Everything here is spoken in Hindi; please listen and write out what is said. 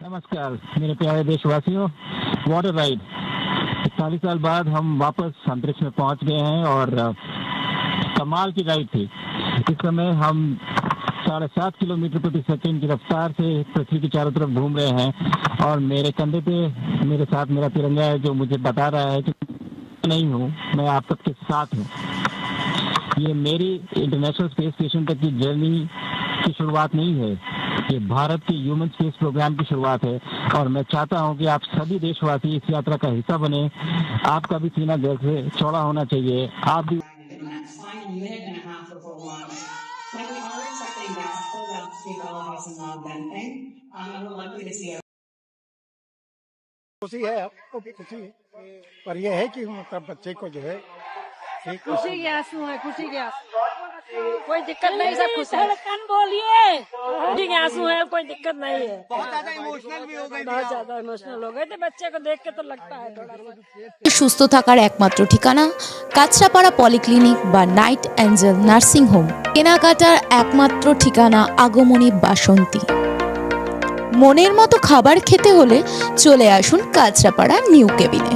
नमस्कार, मेरे प्यारे देशवासियों वाटर राइड इकतालीस साल बाद हम वापस अंतरिक्ष में पहुँच गए हैं और कमाल की राइड थी। इस समय हम साढ़े सात किलोमीटर प्रति सेकंड की रफ्तार से पृथ्वी के चारों तरफ़ घूम रहे हैं और मेरे कंधे पे, मेरे साथ मेरा तिरंगा है जो मुझे बता रहा है कि नहीं हूँ, मैं आप सबके साथ हूँ। ये मेरी इंटरनेशनल स्पेस स्टेशन तक की जर्नी की शुरुआत नहीं है। ये भारत के ह्यूमन स्पेस प्रोग्राम की शुरुआत है और मैं चाहता हूँ कि आप सभी देशवासी इस यात्रा का हिस्सा बने आपका भी सीना गर्व से चौड़ा होना चाहिए आप भी. Um, खुशी है आपको भी खुशी है पर यह है कि मतलब बच्चे को जो है खुशी के आँसू है खुशी के आँसू कोई दिक्कत नहीं सब खुश है धड़कन बोलिए खुशी के आंसू है कोई दिक्कत नहीं है बहुत ज्यादा इमोशनल भी हो गए बहुत ज्यादा इमोशनल हो गए थे बच्चे को देख के तो लगता है थोड़ा सा সুস্থ থাকার একমাত্র ঠিকানা কাছড়াপাড়া পলিক্লিনিক বা নাইট অ্যাঞ্জেল নার্সিং হোম কেনাকাটার একমাত্র ঠিকানা আগমনী বাসন্তী মনের মতো খাবার খেতে হলে চলে আসুন কাছড়াপাড়া নিউ কেবিনে